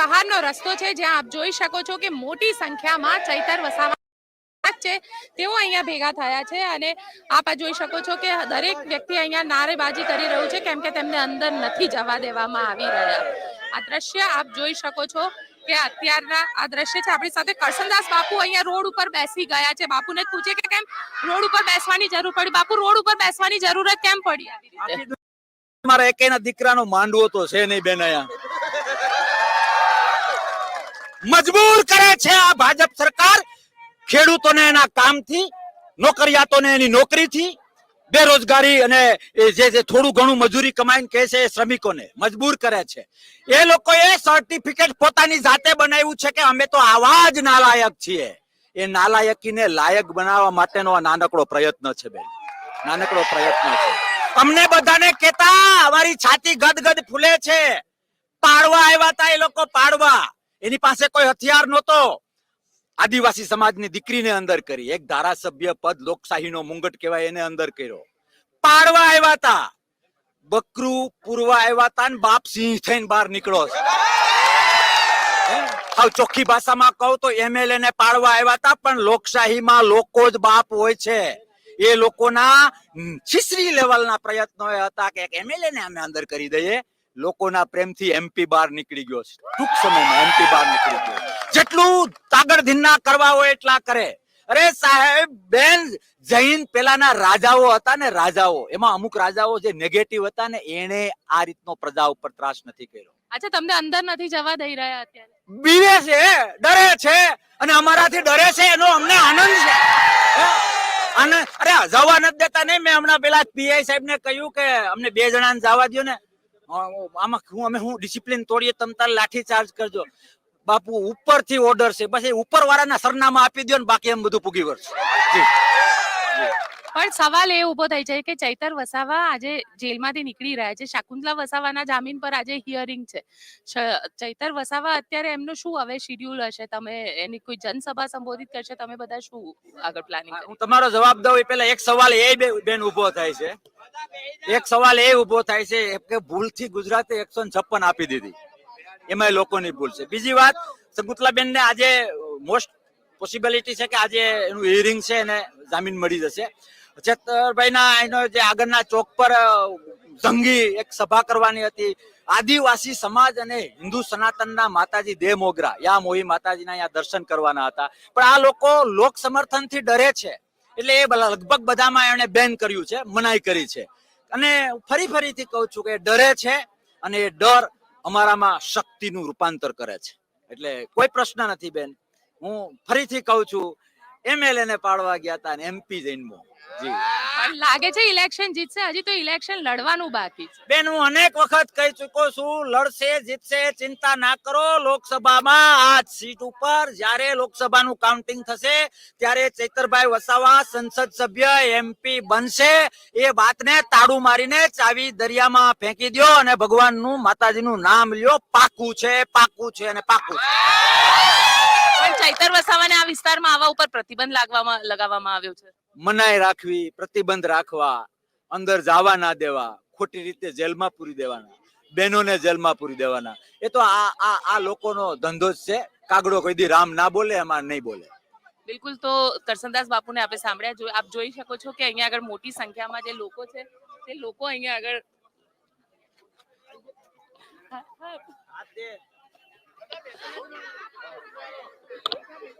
બહારનો રસ્તો છે, જ્યાં આપ જોઈ શકો છો કે મોટી સંખ્યામાં ચૈતર વસાવા છે. તેઓ અહીંયા ભેગા થયા છે અને આપ જોઈ શકો છો કે દરેક વ્યક્તિ અહીંયા નારેબાજી કરી રહ્યું છે, કેમ કે તેમને અંદર નથી જવા દેવામાં આવી રહ્યા. આ દ્રશ્ય આપ જોઈ શકો છો કે અત્યારના આ દ્રશ્ય છે. આપણી સાથે કરશનદાસ બાપુ અહીંયા રોડ ઉપર બેસી ગયા છે. બાપુને પૂછે કે કેમ રોડ ઉપર બેસવાની જરૂર પડી? બાપુ, રોડ ઉપર બેસવાની જરૂરત કેમ પડી? મારા એકેના દીકરાનો માંડવો તો છે નહીં બેન અહીંયા. મજબૂર કરે છે આ ભાજપ સરકાર. ખેડૂતોને એના કામથી, નોકરિયાતોને એની નોકરીથી, બેરોજગારી અને જે જે થોડું ઘણું મજૂરી કમાઈને કહે છે એ શ્રમિકોને મજબૂર કરે છે. એ લોકોએ સર્ટિફિકેટ પોતાની જાતે બનાવ્યું છે કે અમે તો આવા જ નાલાયક છીએ. એ નાલાયકીને લાયક બનાવવા માટેનો આ નાનકડો પ્રયત્ન છે બેન. નાનકડો પ્રયત્ન છે. અમને બધાને કેતા અમારી છાતી ગદગદ ફૂલે છે. પાડવા આવ્યા હતા એ લોકો પાડવા. એની પાસે કોઈ હથિયાર નહોતો. આદિવાસી સમાજની દીકરીને અંદર કરી. એક ધારાસભ્ય પદ લોકશાહીનો મુંગટ કહેવાય એને અંદર કર્યો. પાડવા આવ્યા હતા બકરું પૂરવા આવ્યા હતા ને બાપ સિંહ થઈને બહાર નીકળો હાવ ચોખ્ખી ભાષામાં કહું તો એમએલએ ને પાડવા આવ્યા હતા પણ લોકશાહીમાં લોકો જ બાપ હોય છે. એ લોકોના છીસરી લેવલના પ્રયત્નો હતા કે એમએલએ ને અમે અંદર કરી દઈએ. લોકોના પ્રેમથી એમપી બહાર નીકળી ગયો છે. ટૂંક સમયમાં એમપી બહાર નીકળી ગયો જેટલું તાગડ ધીના કરવા હોય એટલા કરે. અરે સાહેબ બેન જૈન પેલાના રાજાઓ હતા ને રાજાઓ. એમાં અમુક રાજાઓ જે નેગેટિવ હતા ને એને આ રીતનો પ્રજા ઉપર ત્રાસ નથી કર્યો. અચ્છા તમને અંદર નથી જવા દઈ રહ્યા અત્યારે? બીવે છે ડરે છે અને અમારાથી ડરે છે એનો અમને આનંદ છે. અને અરે જવા નથી દેતા નહીં. મેં હમણાં પેલા પીઆઈ સાહેબ ને કહ્યું કે અમને બે જણાને જવા દો ને. આમાં હું અમે હું ડિસિપ્લિન તોડીએ તમ તાર લાઠી ચાર્જ કરજો. બાપુ, ઉપરથી ઓર્ડર છે. બસ એ ઉપર વાળાના સરનામા આપી દો ને બાકી એમ બધું પૂગી વળશે. પણ સવાલ એ ઊભો થાય છે કે ચૈતર વસાવા આજે જેલમાંથી નીકળી રહ્યા છે. શાકુંતલા વસાવાના જામીન પર આજે હિયરિંગ છે. ચૈતર વસાવા અત્યારે એમનું શું હવે શિડ્યુલ હશે? તમે એની કોઈ જનસભા સંબોધિત કરશે? તમે બધા શું આગળ પ્લાનિંગ હું તમારો જવાબ દઉં એ પહેલા એક સવાલ એ બેન ઊભો થાય છે. એક સવાલ એ ઊભો થાય છે કે ભૂલથી ગુજરાતે એકસો છપ્પન આપી દીધી. એમાં લોકોની ભૂલ છે. બીજી વાત શકુંતલાબેન ને આજે મોસ્ટ પોસિબિલિટી છે કે આજે એનું હિયરિંગ છે એને જામીન મળી જશે. છેતરભાઈના એનો જે આગળના ચોક પર જંગી એક સભા કરવાની હતી. આદિવાસી સમાજ અને હિન્દુ સનાતનના માતાજી દેહ મોગરા, યા મોહી માતાજીના અહીંયા દર્શન કરવાના હતા. પણ આ લોકો લોક સમર્થનથી ડરે છે. એટલે એ લગભગ બધામાં એણે બેન કર્યું છે, મનાઈ કરી છે. અને ફરી ફરીથી કહું છું કે ડરે છે અને એ ડર અમારામાં શક્તિનું રૂપાંતર કરે છે. એટલે કોઈ પ્રશ્ન નથી બેન. હું ફરીથી કહું છું એમએલએ ને પાડવા ગયા હતા અને એમપી જૈનમો જી. પણ લાગે છે ઇલેક્શન જીતશે? હજી તો ઇલેક્શન લડવાનું બાકી છે. બેન હું અનેક વખત કહી ચૂકો છું લડશે જીતશે ચિંતા ના કરો. લોકસભામાં આ સીટ ઉપર જ્યારે લોકસભાનું કાઉન્ટિંગ થશે ત્યારે ચૈતરભાઈ વસાવા સંસદ સભ્ય એમપી બનશે. એ વાતને તાળું મારીને ચાવી દરિયામાં ફેંકી દ્યો અને ભગવાનનું માતાજીનું નામ લ્યો. પાકું છે પાકું છે અને પાકું છે. પણ ચૈતર વસાવાને આ વિસ્તારમાં આવવા ઉપર પ્રતિબંધ લાગવામાં લગાવવામાં આવ્યો છે? મનાઈ રાખવી પ્રતિબંધ રાખવા અંદર જવા ના દેવા ખોટી રીતે જેલમાં પૂરી દેવાના બહેનોને જેલમાં પૂરી દેવાના. એ તો આ આ આ લોકોનો ધંધો જ છે. કાગડો કોઈ દી રામ ના બોલે એમાં નહીં બોલે. બિલકુલ તો કરસનદાસ બાપુને આપણે સાંભળ્યા. જો આપ જોઈ શકો છો કે અહીંયા આગળ મોટી સંખ્યામાં જે લોકો છે તે લોકો અહીંયા આગળ